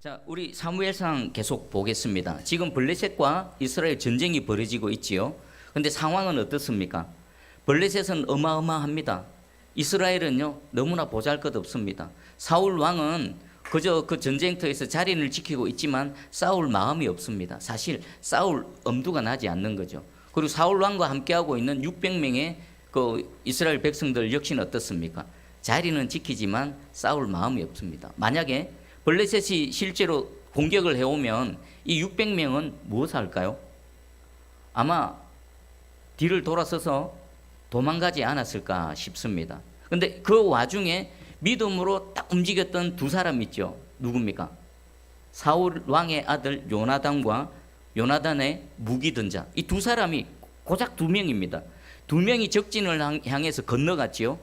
자, 우리 사무엘상 계속 보겠습니다. 지금 블레셋과 이스라엘 전쟁이 벌어지고 있지요. 근데 상황은 어떻습니까? 블레셋은 어마어마합니다. 이스라엘은요, 너무나 보잘 것 없습니다. 사울 왕은 그저 그 전쟁터에서 자리를 지키고 있지만 싸울 마음이 없습니다. 사실 싸울 엄두가 나지 않는 거죠. 그리고 사울 왕과 함께하고 있는 600명의 그 이스라엘 백성들 역시는 어떻습니까? 자리는 지키지만 싸울 마음이 없습니다. 만약에 블레셋이 실제로 공격을 해오면 이 600명은 무엇을 할까요? 아마 뒤를 돌아서서 도망가지 않았을까 싶습니다. 근데 그 와중에 믿음으로 딱 움직였던 두 사람 있죠. 누굽니까? 사울 왕의 아들 요나단과 요나단의 무기 든자. 이 두 사람이 고작 두 명입니다. 두 명이 적진을 향- 향해서 건너갔지요.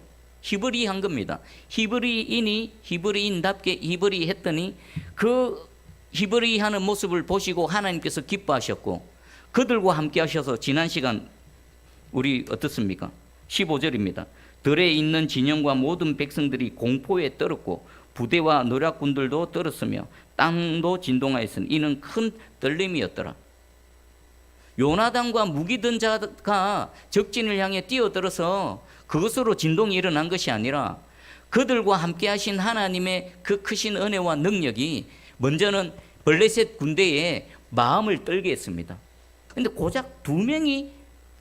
히브리 한 겁니다. 히브리인이 히브리인답게 히브리 했더니 그 히브리 하는 모습을 보시고 하나님께서 기뻐하셨고 그들과 함께 하셔서 지난 시간 우리 어떻습니까? 15절입니다. 들에 있는 진영과 모든 백성들이 공포에 떨었고 부대와 노략군들도 떨었으며 땅도 진동하였으니 이는 큰 떨림이었더라. 요나단과 무기든 자가 적진을 향해 뛰어들어서 그것으로 진동이 일어난 것이 아니라 그들과 함께 하신 하나님의 그 크신 은혜와 능력이 먼저는 블레셋 군대의 마음을 떨게 했습니다. 근데 고작 두 명이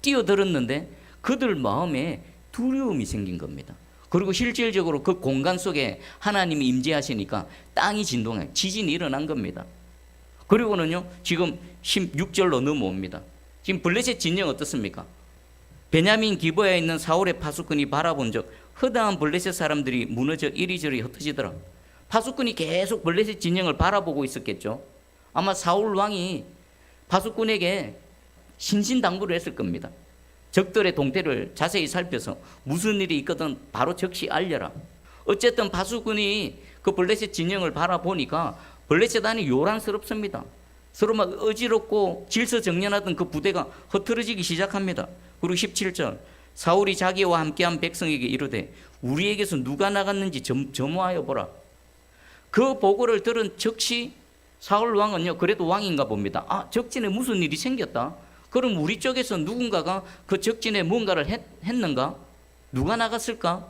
뛰어들었는데 그들 마음에 두려움이 생긴 겁니다. 그리고 실질적으로 그 공간 속에 하나님이 임재하시니까 땅이 진동해 지진이 일어난 겁니다. 그리고는요 지금 16절로 넘어옵니다. 지금 블레셋 진영 어떻습니까? 베냐민 기브에 있는 사울의 파수꾼이 바라본 적 허다한 블레셋 사람들이 무너져 이리저리 흩어지더라. 파수꾼이 계속 블레셋 진영을 바라보고 있었겠죠. 아마 사울 왕이 파수꾼에게 신신당부를 했을 겁니다. 적들의 동태를 자세히 살펴서 무슨 일이 있거든 바로 즉시 알려라. 어쨌든 파수꾼이 그 블레셋 진영을 바라보니까 블레셋 안이 요란스럽습니다. 서로 막 어지럽고 질서정연하던 그 부대가 흐트러지기 시작합니다. 그리고 17절 사울이 자기와 함께한 백성에게 이르되 우리에게서 누가 나갔는지 점, 점호하여 보라. 그 보고를 들은 즉시 사울 왕은요 그래도 왕인가 봅니다. 아 적진에 무슨 일이 생겼다. 그럼 우리 쪽에서 누군가가 그 적진에 뭔가를 했, 했는가? 누가 나갔을까?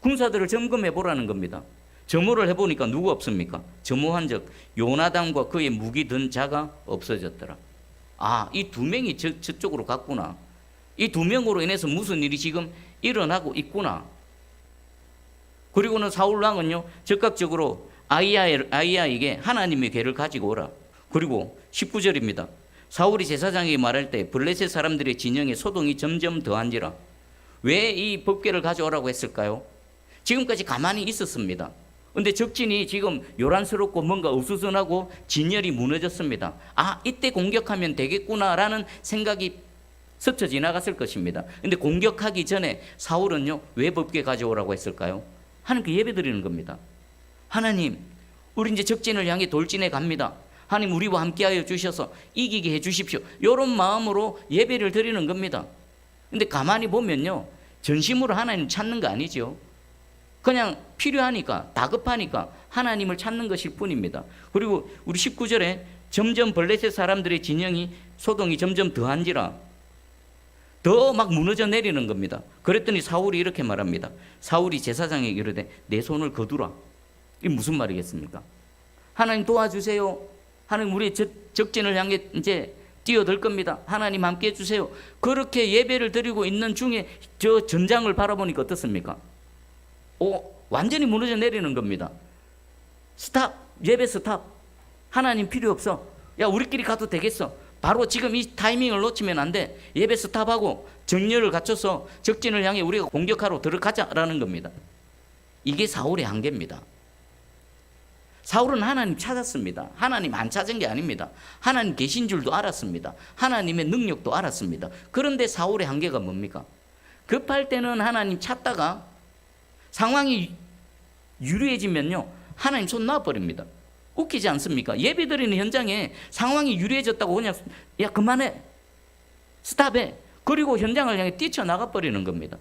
군사들을 점검해 보라는 겁니다. 점호를 해보니까 누구 없습니까? 점호한 적 요나단과 그의 무기 든 자가 없어졌더라. 아, 이 두 명이 저, 저쪽으로 갔구나. 이 두 명으로 인해서 무슨 일이 지금 일어나고 있구나. 그리고는 사울 왕은요 아이야, 아이야에게 하나님의 괴를 가지고 오라. 그리고 19절입니다. 사울이 제사장에게 말할 때 블레셋 사람들의 진영에 소동이 점점 더한지라. 왜 이 법궤를 가져오라고 했을까요? 지금까지 가만히 있었습니다. 근데 적진이 지금 요란스럽고 뭔가 으스스하고 진열이 무너졌습니다. 아, 이때 공격하면 되겠구나라는 생각이 스쳐 지나갔을 것입니다. 근데 공격하기 전에 사울은요, 왜 법궤 가져오라고 했을까요? 하나님께 예배 드리는 겁니다. 하나님, 우리 이제 적진을 향해 돌진해 갑니다. 하나님 우리와 함께하여 주셔서 이기게 해 주십시오. 이런 마음으로 예배를 드리는 겁니다. 근데 가만히 보면요. 전심으로 하나님 찾는 거 아니죠. 그냥 필요하니까 다급하니까 하나님을 찾는 것일 뿐입니다. 그리고 우리 19절에 점점 블레셋 사람들의 진영이 소동이 점점 더한지라 더 막 무너져 내리는 겁니다. 그랬더니 사울이 이렇게 말합니다. 사울이 제사장에게 이르되 내 손을 거두라. 이게 무슨 말이겠습니까? 하나님 도와주세요. 하나님 우리 적, 적진을 향해 이제 뛰어들 겁니다. 하나님 함께 해주세요. 그렇게 예배를 드리고 있는 중에 저 전장을 바라보니까 어떻습니까? 오, 완전히 무너져 내리는 겁니다. 스탑, 예배 스탑. 하나님 필요 없어. 야, 우리끼리 가도 되겠어. 바로 지금 이 타이밍을 놓치면 안 돼. 예배 스탑하고 정렬을 갖춰서 적진을 향해 우리가 공격하러 들어가자라는 겁니다. 이게 사울의 한계입니다. 사울은 하나님 찾았습니다. 하나님 안 찾은 게 아닙니다. 하나님 계신 줄도 알았습니다. 하나님의 능력도 알았습니다. 그런데 사울의 한계가 뭡니까? 급할 때는 하나님 찾다가 상황이 유리해지면요. 하나님 손 놔버립니다. 웃기지 않습니까? 예배 드리는 현장에 상황이 유리해졌다고 그냥 야 그만해 스탑해 그리고 현장을 향해 뛰쳐나가 버리는 겁니다.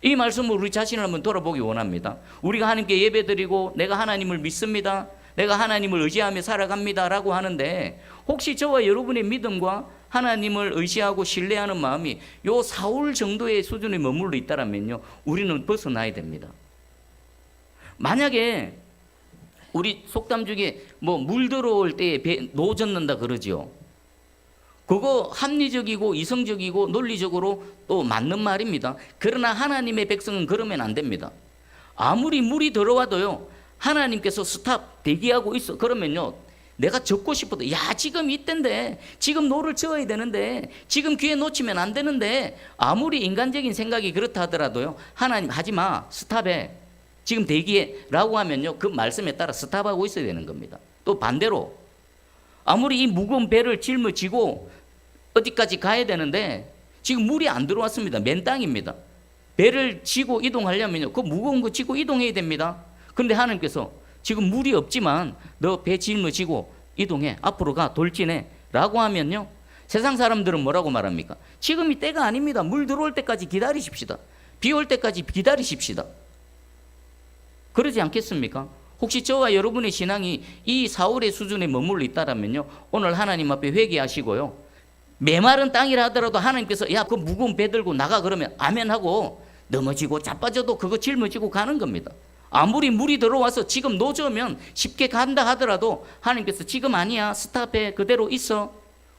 이 말씀을 우리 자신을 한번 돌아보기 원합니다. 우리가 하나님께 예배드리고 내가 하나님을 믿습니다. 내가 하나님을 의지하며 살아갑니다라고 하는데 혹시 저와 여러분의 믿음과 하나님을 의지하고 신뢰하는 마음이 요 사울 정도의 수준에 머물러 있다라면요. 우리는 벗어나야 됩니다. 만약에 우리 속담 중에 뭐 물 들어올 때에 배, 노 젓는다 그러지요. 그거 합리적이고 이성적이고 논리적으로 또 맞는 말입니다. 그러나 하나님의 백성은 그러면 안 됩니다. 아무리 물이 들어와도요. 하나님께서 스탑 대기하고 있어. 그러면요. 내가 적고 싶어도 야 지금 이때인데 지금 노를 저어야 되는데 지금 기회 놓치면 안 되는데 아무리 인간적인 생각이 그렇다 하더라도요. 하나님 하지 마. 스탑해. 지금 대기해라고 하면요. 그 말씀에 따라 스탑하고 있어야 되는 겁니다. 또 반대로 아무리 이 무거운 배를 짊어지고 어디까지 가야 되는데 지금 물이 안 들어왔습니다. 맨 땅입니다. 배를 지고 이동하려면요. 그 무거운 거 지고 이동해야 됩니다. 그런데 하나님께서 지금 물이 없지만 너 배 짊어지고 이동해. 앞으로 가. 돌진해. 라고 하면요. 세상 사람들은 뭐라고 말합니까? 지금이 때가 아닙니다. 물 들어올 때까지 기다리십시다. 비 올 때까지 기다리십시다. 그러지 않겠습니까? 혹시 저와 여러분의 신앙이 이 사울의 수준에 머물러 있다라면요. 오늘 하나님 앞에 회개하시고요. 메마른 땅이라 하더라도 하나님께서 야, 그 무거운 배 들고 나가 그러면 아멘 하고 넘어지고 자빠져도 그거 짊어지고 가는 겁니다. 아무리 물이 들어와서 지금 노저면 쉽게 간다 하더라도 하나님께서 지금 아니야. 스탑해. 그대로 있어.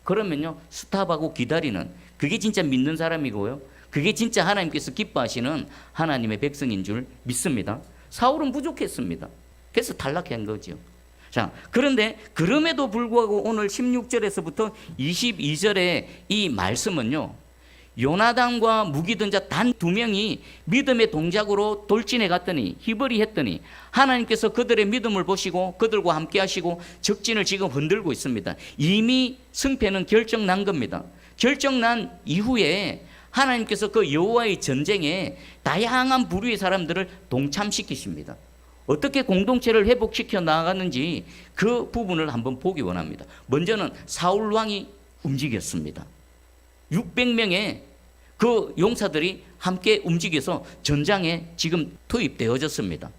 그러면요. 스탑하고 기다리는 그게 진짜 믿는 사람이고요. 그게 진짜 하나님께서 기뻐하시는 하나님의 백성인 줄 믿습니다. 사울은 부족했습니다. 그래서 탈락한 거죠. 자, 그런데 그럼에도 불구하고 오늘 16절에서부터 22절의 이 말씀은요. 요나단과 무기든 자단 두 명이 믿음의 동작으로 돌진해 갔더니 히브리 했더니 하나님께서 그들의 믿음을 보시고 그들과 함께 하시고 적진을 지금 흔들고 있습니다. 이미 승패는 결정난 겁니다. 결정난 이후에 하나님께서 그 여호와의 전쟁에 다양한 부류의 사람들을 동참시키십니다. 어떻게 공동체를 회복시켜 나가는지 그 부분을 한번 보기 원합니다. 먼저는 사울 왕이 움직였습니다. 600명의 그 용사들이 함께 움직여서 전장에 지금 투입되어졌습니다.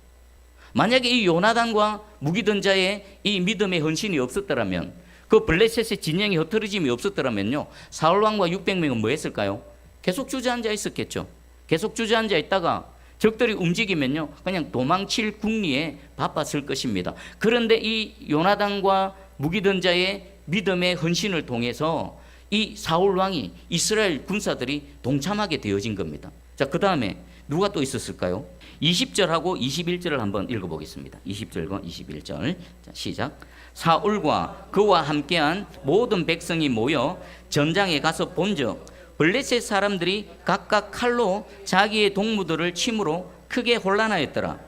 만약에 이 요나단과 무기던자의 이 믿음의 헌신이 없었더라면 그 블레셋의 진영이 흩어짐이 없었더라면요 사울 왕과 600명은 뭐 했을까요? 계속 주저앉아 있었겠죠. 계속 주저앉아 있다가 적들이 움직이면요 그냥 도망칠 궁리에 바빴을 것입니다. 그런데 이 요나단과 무기던자의 믿음의 헌신을 통해서 이 사울 왕이 이스라엘 군사들이 동참하게 되어진 겁니다. 자, 그 다음에 누가 또 있었을까요? 20절하고 21절을 한번 읽어 보겠습니다. 20절과 21절. 자, 시작. 사울과 그와 함께한 모든 백성이 모여 전장에 가서 본적 블레셋 사람들이 각각 칼로 자기의 동무들을 침으로 크게 혼란하였더라.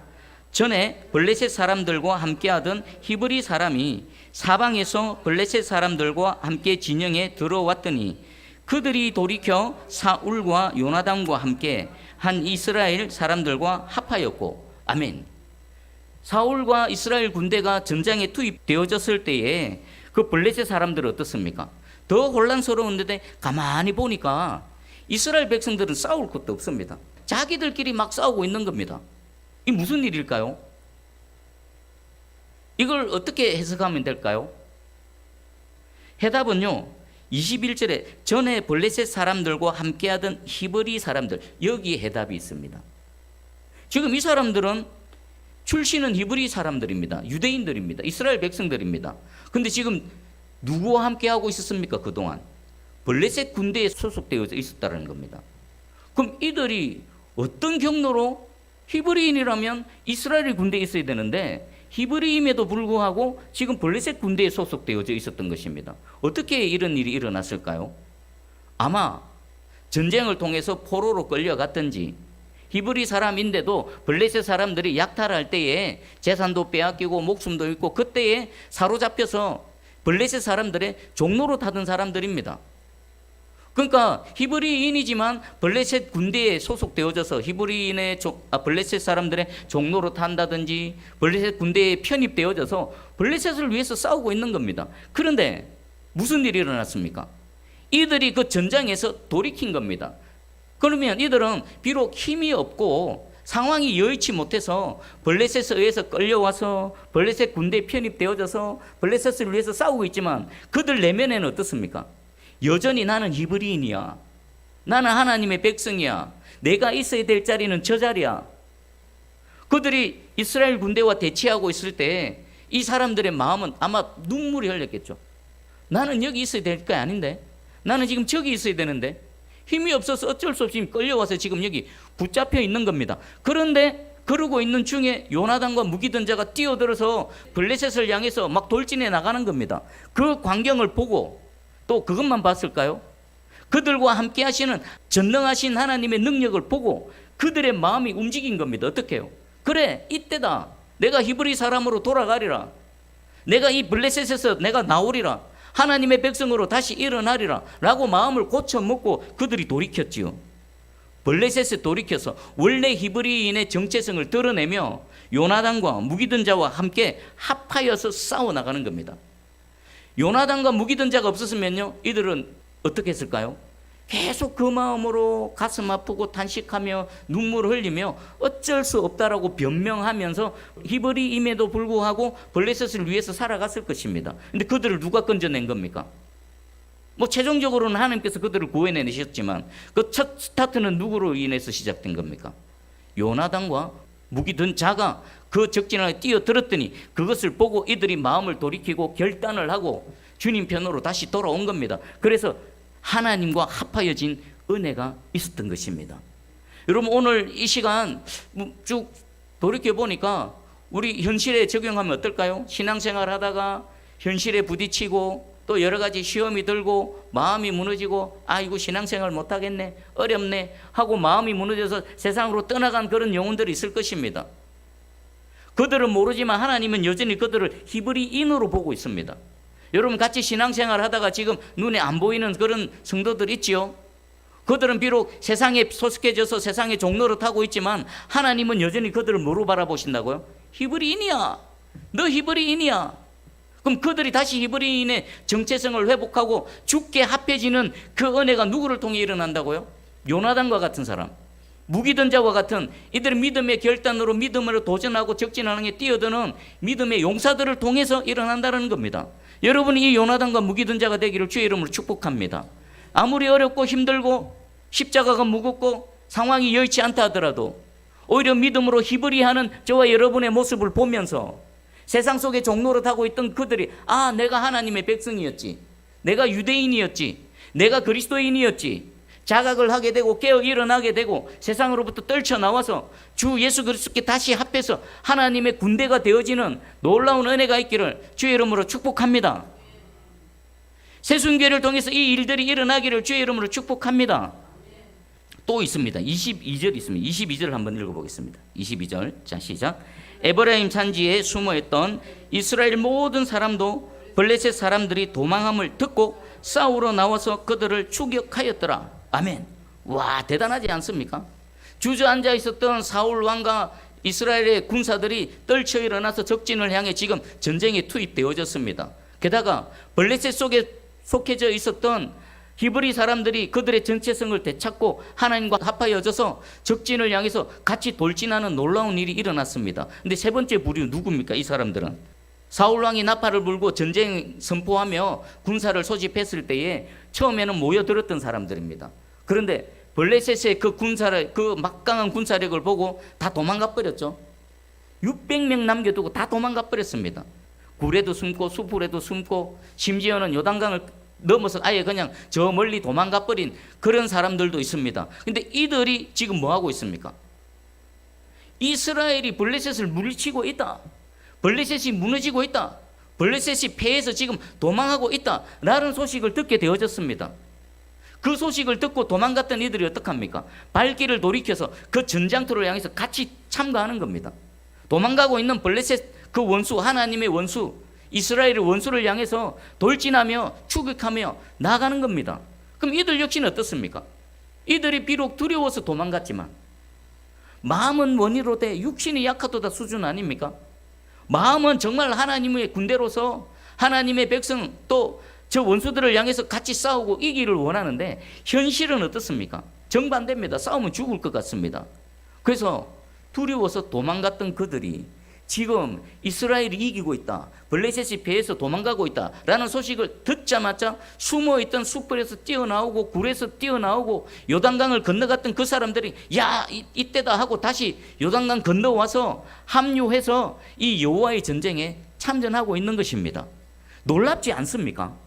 전에 블레셋 사람들과 함께하던 히브리 사람이 사방에서 블레셋 사람들과 함께 진영에 들어왔더니 그들이 돌이켜 사울과 요나단과 함께 한 이스라엘 사람들과 합하였고 아멘. 사울과 이스라엘 군대가 전장에 투입되어졌을 때에 그 블레셋 사람들은 어떻습니까? 더 혼란스러운데 가만히 보니까 이스라엘 백성들은 싸울 것도 없습니다. 자기들끼리 막 싸우고 있는 겁니다. 이 무슨 일일까요? 이걸 어떻게 해석하면 될까요? 해답은요. 21절에 전에 블레셋 사람들과 함께하던 히브리 사람들 여기에 해답이 있습니다. 지금 이 사람들은 출신은 히브리 사람들입니다. 유대인들입니다. 이스라엘 백성들입니다. 근데 지금 누구와 함께 하고 있었습니까? 그동안 블레셋 군대에 소속되어 있었다는 겁니다. 그럼 이들이 어떤 경로로 히브리인이라면 이스라엘 군대에 있어야 되는데 히브리임에도 불구하고 지금 블레셋 군대에 소속되어져 있었던 것입니다. 어떻게 이런 일이 일어났을까요? 아마 전쟁을 통해서 포로로 끌려갔든지 히브리 사람인데도 블레셋 사람들이 약탈할 때에 재산도 빼앗기고 목숨도 잃고 그때에 사로잡혀서 블레셋 사람들의 종로로 타던 사람들입니다. 그러니까 히브리인이지만 블레셋 군대에 소속되어져서 히브리인의 조, 아, 블레셋 사람들의 종로로 탄다든지 블레셋 군대에 편입되어져서 블레셋을 위해서 싸우고 있는 겁니다. 그런데 무슨 일이 일어났습니까? 이들이 그 전장에서 돌이킨 겁니다. 그러면 이들은 비록 힘이 없고 상황이 여의치 못해서 블레셋에 의해서 끌려와서 블레셋 군대에 편입되어져서 블레셋을 위해서 싸우고 있지만 그들 내면에는 어떻습니까? 여전히 나는 히브리인이야. 나는 하나님의 백성이야. 내가 있어야 될 자리는 저 자리야. 그들이 이스라엘 군대와 대치하고 있을 때 이 사람들의 마음은 아마 눈물이 흘렸겠죠. 나는 여기 있어야 될 게 아닌데. 나는 지금 저기 있어야 되는데. 힘이 없어서 어쩔 수 없이 끌려와서 지금 여기 붙잡혀 있는 겁니다. 그런데 그러고 있는 중에 요나단과 무기던 자가 뛰어들어서 블레셋을 향해서 막 돌진해 나가는 겁니다. 그 광경을 보고 또 그것만 봤을까요? 그들과 함께 하시는 전능하신 하나님의 능력을 보고 그들의 마음이 움직인 겁니다. 어떻게 해요? 그래, 이때다. 내가 히브리 사람으로 돌아가리라. 내가 이 블레셋에서 내가 나오리라. 하나님의 백성으로 다시 일어나리라. 라고 마음을 고쳐 먹고 그들이 돌이켰지요. 블레셋에 돌이켜서 원래 히브리인의 정체성을 드러내며 요나단과 무기든 자와 함께 합하여서 싸워 나가는 겁니다. 요나단과 무기든 자가 없었으면요, 이들은 어떻게 했을까요? 계속 그 마음으로 가슴 아프고 탄식하며 눈물을 흘리며 어쩔 수 없다라고 변명하면서 히브리임에도 불구하고 블레셋을 위해서 살아갔을 것입니다. 근데 그들을 누가 건져낸 겁니까? 뭐 최종적으로는 하나님께서 그들을 구해내셨지만 그 첫 스타트는 누구로 인해서 시작된 겁니까? 요나단과 무기 든 자가 그 적진을 뛰어들었더니 그것을 보고 이들이 마음을 돌이키고 결단을 하고 주님 편으로 다시 돌아온 겁니다. 그래서 하나님과 합하여진 은혜가 있었던 것입니다. 여러분 오늘 이 시간 쭉 돌이켜 보니까 우리 현실에 적용하면 어떨까요? 신앙생활 하다가 현실에 부딪히고 또 여러 가지 시험이 들고 마음이 무너지고 아이고 신앙생활 못 하겠네 어렵네 하고 마음이 무너져서 세상으로 떠나간 그런 영혼들이 있을 것입니다. 그들은 모르지만 하나님은 여전히 그들을 히브리인으로 보고 있습니다. 여러분 같이 신앙생활 하다가 지금 눈에 안 보이는 그런 성도들 있지요? 그들은 비록 세상에 소속해져서 세상의 종로를 타고 있지만 하나님은 여전히 그들을 뭐로 바라보신다고요? 히브리인이야. 너 히브리인이야. 그럼 그들이 다시 히브리인의 정체성을 회복하고 죽게 합해지는 그 은혜가 누구를 통해 일어난다고요? 요나단과 같은 사람. 무기든 자와 같은 이들의 믿음의 결단으로 믿음으로 도전하고 적진하는 게 뛰어드는 믿음의 용사들을 통해서 일어난다는 겁니다. 여러분이 이 요나단과 무기든 자가 되기를 주의 이름으로 축복합니다. 아무리 어렵고 힘들고 십자가가 무겁고 상황이 여의치 않다 하더라도 오히려 믿음으로 히브리하는 저와 여러분의 모습을 보면서 세상 속에 종로를 타고 있던 그들이 아 내가 하나님의 백성이었지 내가 유대인이었지 내가 그리스도인이었지 자각을 하게 되고 깨어 일어나게 되고 세상으로부터 떨쳐 나와서 주 예수 그리스도께 다시 합해서 하나님의 군대가 되어지는 놀라운 은혜가 있기를 주의 이름으로 축복합니다. 세순교를 통해서 이 일들이 일어나기를 주의 이름으로 축복합니다. 또 있습니다. 22절 있습니다. 22절 한번 읽어보겠습니다. 22절. 자, 시작. 에브라임 산지에 숨어있던 이스라엘 모든 사람도 블레셋 사람들이 도망함을 듣고 싸우러 나와서 그들을 추격하였더라. 아멘. 와, 대단하지 않습니까? 주저앉아 있었던 사울 왕과 이스라엘의 군사들이 떨쳐 일어나서 적진을 향해 지금 전쟁에 투입되어졌습니다. 게다가 블레셋 속에 속해져 있었던 히브리 사람들이 그들의 정체성을 되찾고 하나님과 합하여져서 적진을 향해서 같이 돌진하는 놀라운 일이 일어났습니다. 근데 세 번째 부류 누굽니까? 이 사람들은 사울 왕이 나팔을 불고 전쟁 선포하며 군사를 소집했을 때에 처음에는 모여들었던 사람들입니다. 그런데 블레셋의 그 군사를 그 막강한 군사력을 보고 다 도망가 버렸죠. 600명 남겨두고 다 도망가 버렸습니다. 굴에도 숨고 수풀에도 숨고 심지어는 요단강을 넘어서 아예 그냥 저 멀리 도망가 버린 그런 사람들도 있습니다. 근데 이들이 지금 뭐 하고 있습니까? 이스라엘이 블레셋을 물리치고 있다. 블레셋이 무너지고 있다. 블레셋이 패해서 지금 도망하고 있다. 라는 소식을 듣게 되어졌습니다. 그 소식을 듣고 도망갔던 이들이 어떡합니까? 발길을 돌이켜서 그 전장터를 향해서 같이 참가하는 겁니다. 도망가고 있는 블레셋 그 원수, 하나님의 원수, 이스라엘의 원수를 향해서 돌진하며 추격하며 나가는 겁니다. 그럼 이들 역시는 어떻습니까? 이들이 비록 두려워서 도망갔지만 마음은 원이로 돼 육신이 약하도다 수준 아닙니까? 마음은 정말 하나님의 군대로서 하나님의 백성 또 저 원수들을 향해서 같이 싸우고 이기를 원하는데 현실은 어떻습니까? 정반대입니다. 싸우면 죽을 것 같습니다. 그래서 두려워서 도망갔던 그들이 지금 이스라엘이 이기고 있다. 블레셋이 배에서 도망가고 있다. 라는 소식을 듣자마자 숨어 있던 숲벌에서 뛰어나오고 굴에서 뛰어나오고 요단강을 건너갔던 그 사람들이 야, 이, 이때다 하고 다시 요단강 건너와서 합류해서 이 여호와의 전쟁에 참전하고 있는 것입니다. 놀랍지 않습니까?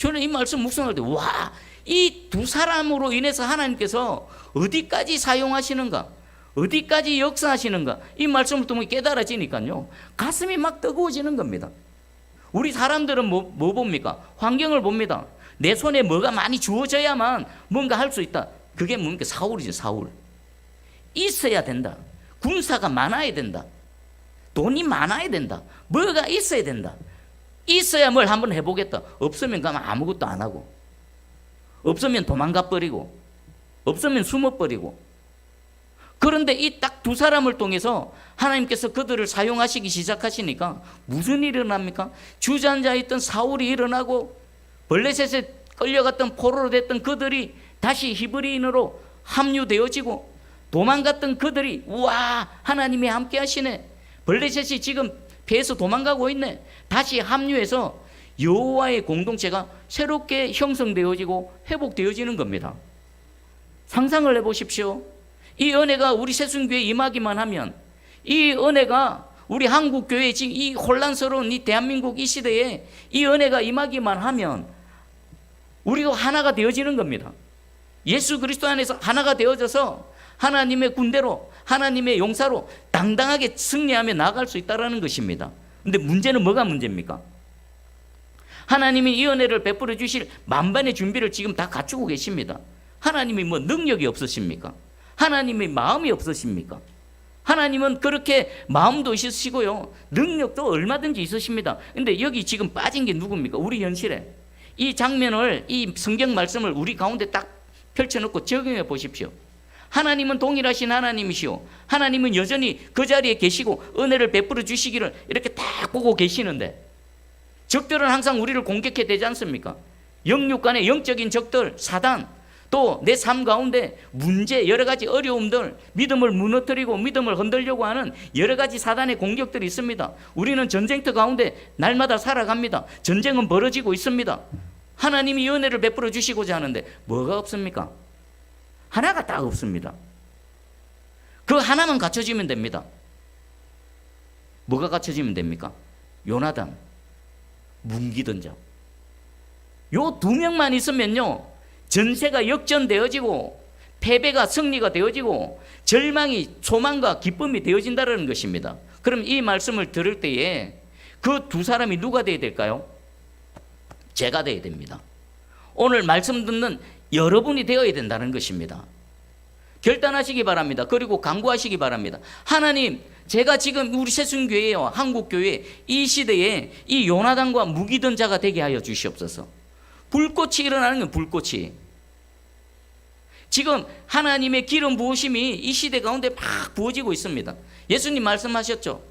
저는 이 말씀 묵상할 때 와, 이 두 사람으로 인해서 하나님께서 어디까지 사용하시는가? 어디까지 역사하시는가? 이 말씀을 통해 깨달아지니까요. 가슴이 막 뜨거워지는 겁니다. 우리 사람들은 뭐, 뭐 봅니까? 환경을 봅니다. 내 손에 뭐가 많이 주어져야만 뭔가 할 수 있다. 그게 뭡니까? 사울이죠, 사울. 있어야 된다. 군사가 많아야 된다. 돈이 많아야 된다. 뭐가 있어야 된다. 있어야 뭘 한번 해보겠다. 없으면 가면 아무것도 안 하고. 없으면 도망가 버리고. 없으면 숨어 버리고. 그런데 이 딱 두 사람을 통해서 하나님께서 그들을 사용하시기 시작하시니까 무슨 일이 일어납니까? 있던 사울이 일어나고 벌레셋에 끌려갔던 포로로 됐던 그들이 다시 히브리인으로 합류되어지고 도망갔던 그들이 우와 하나님이 함께 하시네 벌레셋이 지금 배에서 도망가고 있네. 다시 합류해서 여호와의 공동체가 새롭게 형성되어지고 회복되어지는 겁니다. 상상을 해보십시오. 이 은혜가 우리 새순교에 임하기만 하면 이 은혜가 우리 한국 교회 지금 이 혼란스러운 이 대한민국 이 시대에 이 은혜가 임하기만 하면 우리도 하나가 되어지는 겁니다. 예수 그리스도 안에서 하나가 되어져서 하나님의 군대로 하나님의 용사로 당당하게 승리하며 나아갈 수 있다라는 것입니다. 근데 문제는 뭐가 문제입니까? 하나님이 이 은혜를 베풀어 주실 만반의 준비를 지금 다 갖추고 계십니다. 하나님이 뭐 능력이 없으십니까? 하나님의 마음이 없으십니까? 하나님은 그렇게 마음도 있으시고요. 능력도 얼마든지 있으십니다. 근데 여기 지금 빠진 게 누굽니까? 우리 현실에. 이 장면을, 이 성경 말씀을 우리 가운데 딱 펼쳐놓고 적용해 보십시오. 하나님은 동일하신 하나님이시오. 하나님은 여전히 그 자리에 계시고 은혜를 베풀어 주시기를 이렇게 딱 보고 계시는데 적들은 항상 우리를 공격해 되지 않습니까? 영육 간의 영적인 적들, 사단, 또 내 삶 가운데 문제, 여러 가지 어려움들, 믿음을 무너뜨리고 믿음을 흔들려고 하는 여러 가지 사단의 공격들이 있습니다. 우리는 전쟁터 가운데 날마다 살아갑니다. 전쟁은 벌어지고 있습니다. 하나님이 은혜를 베풀어 주시고자 하는데 뭐가 없습니까? 하나가 딱 없습니다. 그 하나만 갖춰지면 됩니다. 뭐가 갖춰지면 됩니까? 요나단, 문기던 자. 요 두 명만 있으면요. 전세가 역전되어지고 패배가 승리가 되어지고 절망이 소망과 기쁨이 되어진다는 것입니다. 그럼 이 말씀을 들을 때에 그 두 사람이 누가 되어야 될까요? 제가 되어야 됩니다. 오늘 말씀 듣는 여러분이 되어야 된다는 것입니다. 결단하시기 바랍니다. 그리고 강구하시기 바랍니다. 하나님, 제가 지금 우리 새순교회와 한국교회 이 시대에 이 요나단과 무기던 자가 되게 하여 주시옵소서. 불꽃이 일어나는 건 불꽃이. 지금 하나님의 기름 부으심이 이 시대 가운데 막 부어지고 있습니다. 예수님 말씀하셨죠.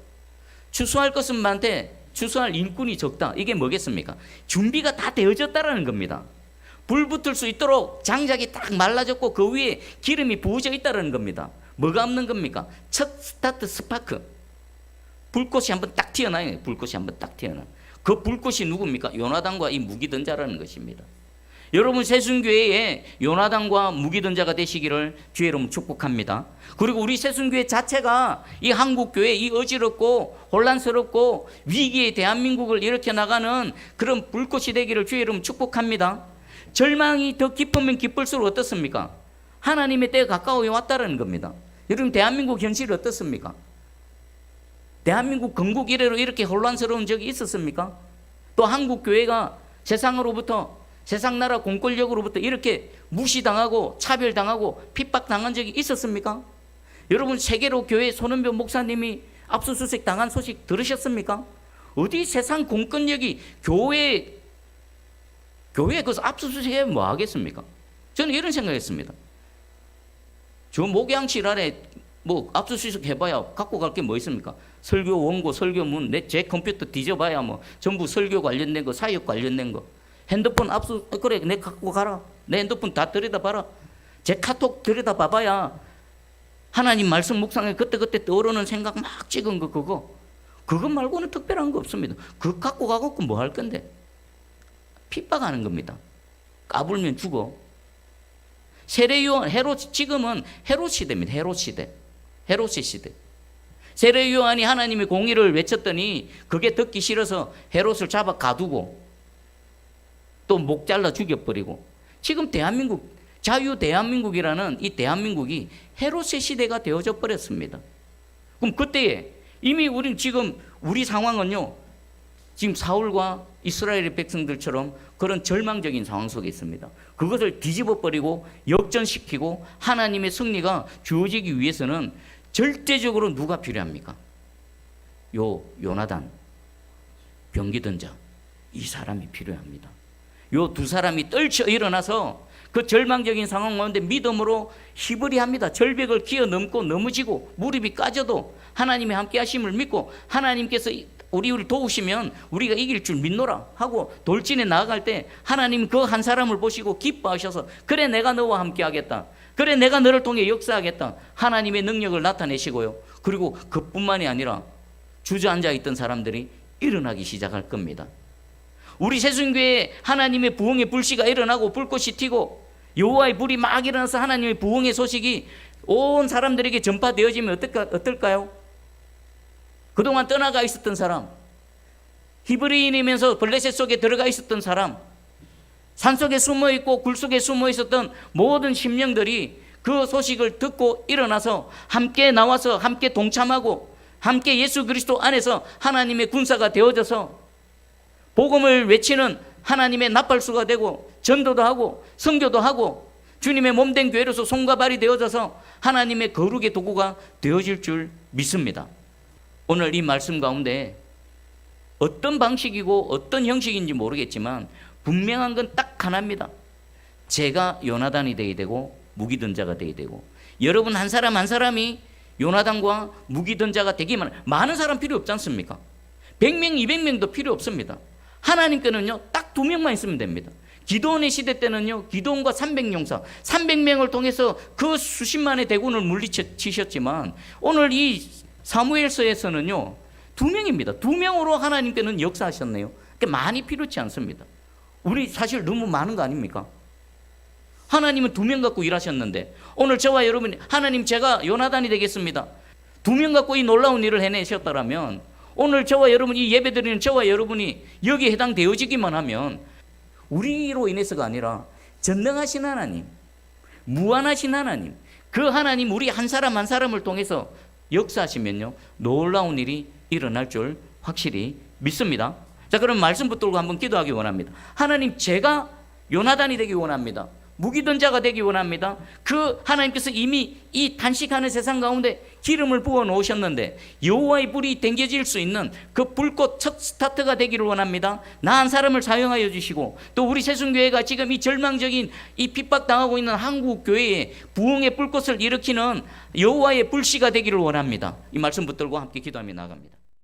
추수할 것은 많되 추수할 일꾼이 적다. 이게 뭐겠습니까? 준비가 다 되어졌다라는 겁니다. 불 붙을 수 있도록 장작이 딱 말라졌고 그 위에 기름이 부어져 있다는 겁니다. 뭐가 없는 겁니까? 첫 스타트 스파크. 불꽃이 한번 딱 튀어나요. 불꽃이 한번 딱 튀어나. 그 불꽃이 누굽니까? 요나단과 이 무기던 자라는 것입니다. 여러분 새순교회에 요나단과 무기던 자가 되시기를 주의 이름 축복합니다. 그리고 우리 새순교회 자체가 이 한국교회 이 어지럽고 혼란스럽고 위기의 대한민국을 일으켜 나가는 그런 불꽃이 되기를 주의 이름 축복합니다. 절망이 더 깊으면 깊을수록 어떻습니까? 하나님의 때가 가까워 왔다는 겁니다. 여러분 대한민국 현실이 어떻습니까? 대한민국 건국 이래로 이렇게 혼란스러운 적이 있었습니까? 또 한국 교회가 세상으로부터 세상 나라 공권력으로부터 이렇게 무시당하고 차별당하고 핍박당한 적이 있었습니까? 여러분 세계로 교회 손은변 목사님이 압수수색 당한 소식 들으셨습니까? 어디 세상 공권력이 교회 교회 그래서 압수수색에 뭐 하겠습니까? 저는 이런 생각했습니다. 저 목양실 안에 뭐 압수수색 해봐야 갖고 갈 게 뭐 있습니까? 설교 원고, 설교문, 내 제 컴퓨터 뒤져봐야 뭐 전부 설교 관련된 거, 사역 관련된 거. 핸드폰 압수 그래 내 갖고 가라. 내 핸드폰 다 들여다봐라. 제 카톡 들여다봐봐야 하나님 말씀 묵상에 그때그때 떠오르는 생각 막 찍은 거 그거 그것 말고는 특별한 거 없습니다. 그거 갖고 가갖고 뭐 할 건데? 핍박하는 겁니다. 까불면 죽어. 세례요한 헤롯 지금은 헤롯 시대입니다. 헤롯 시대. 헤롯 시대. 세례 요한이 하나님의 공의를 외쳤더니 그게 듣기 싫어서 헤롯을 잡아 가두고 또 목 잘라 죽여버리고 지금 대한민국 자유 대한민국이라는 이 대한민국이 헤롯의 시대가 되어져 버렸습니다. 그럼 그때에 이미 우리 지금 우리 상황은요 지금 사울과 이스라엘의 백성들처럼 그런 절망적인 상황 속에 있습니다. 그것을 뒤집어 버리고 역전시키고 하나님의 승리가 주어지기 위해서는 절대적으로 누가 필요합니까? 요 요나단 병기던 자 이 사람이 필요합니다. 요 두 사람이 떨쳐 일어나서 그 절망적인 상황 가운데 믿음으로 희부리합니다. 절벽을 기어 넘고 넘어지고 무릎이 까져도 하나님의 함께 하심을 믿고 하나님께서 우리를 도우시면 우리가 이길 줄 믿노라 하고 돌진에 나아갈 때 하나님 그 한 사람을 보시고 기뻐하셔서 그래 내가 너와 함께 하겠다. 그래 내가 너를 통해 역사하겠다. 하나님의 능력을 나타내시고요. 그리고 그뿐만이 아니라 주저앉아 있던 사람들이 일어나기 시작할 겁니다. 우리 세순교회 하나님의 부흥의 불씨가 일어나고 불꽃이 튀고 여호와의 불이 막 일어나서 하나님의 부흥의 소식이 온 사람들에게 전파되어지면 어떨까, 어떨까요? 그동안 떠나가 있었던 사람, 히브리인이면서 블레셋 속에 들어가 있었던 사람, 산 속에 숨어 있고 굴 속에 숨어 있었던 모든 심령들이 그 소식을 듣고 일어나서 함께 나와서 함께 동참하고 함께 예수 그리스도 안에서 하나님의 군사가 되어져서 복음을 외치는 하나님의 나팔수가 되고 전도도 하고 성교도 하고 주님의 몸된 교회로서 손과 발이 되어져서 하나님의 거룩의 도구가 되어질 줄 믿습니다. 오늘 이 말씀 가운데 어떤 방식이고 어떤 형식인지 모르겠지만 분명한 건 딱 하나입니다. 제가 요나단이 되어야 되고 무기 던자가 되어야 되고 여러분 한 사람 한 사람이 요나단과 무기 던자가 되기만 많은 사람 필요 없지 않습니까? 100명, 200명도 필요 없습니다. 하나님께는요 딱 두 명만 있으면 됩니다. 기도원의 시대 때는요 기도원과 300용사 300명을 통해서 그 수십만의 대군을 물리치셨지만 오늘 이 사무엘서에서는요 두 명입니다. 두 명으로 하나님께는 역사하셨네요. 그러니까 많이 필요치 않습니다. 우리 사실 너무 많은 거 아닙니까? 하나님은 두 명 갖고 일하셨는데 오늘 저와 여러분이 하나님 제가 요나단이 되겠습니다. 두 명 갖고 이 놀라운 일을 해내셨다라면 오늘 저와 여러분이 예배드리는 저와 여러분이 여기에 해당되어지기만 하면 우리로 인해서가 아니라 전능하신 하나님, 무한하신 하나님, 그 하나님 우리 한 사람 한 사람을 통해서 역사하시면요 놀라운 일이 일어날 줄 확실히 믿습니다. 자 그럼 말씀 붙들고 한번 기도하기 원합니다. 하나님 제가 요나단이 되기 원합니다. 무기던 자가 되기 원합니다. 그 하나님께서 이미 이 단식하는 세상 가운데 기름을 부어 놓으셨는데 여호와의 불이 댕겨질 수 있는 그 불꽃 첫 스타트가 되기를 원합니다. 나 한 사람을 사용하여 주시고 또 우리 세순교회가 지금 이 절망적인 이 핍박당하고 있는 한국 교회에 부흥의 불꽃을 일으키는 여호와의 불씨가 되기를 원합니다. 이 말씀 붙들고 함께 기도하며 나갑니다.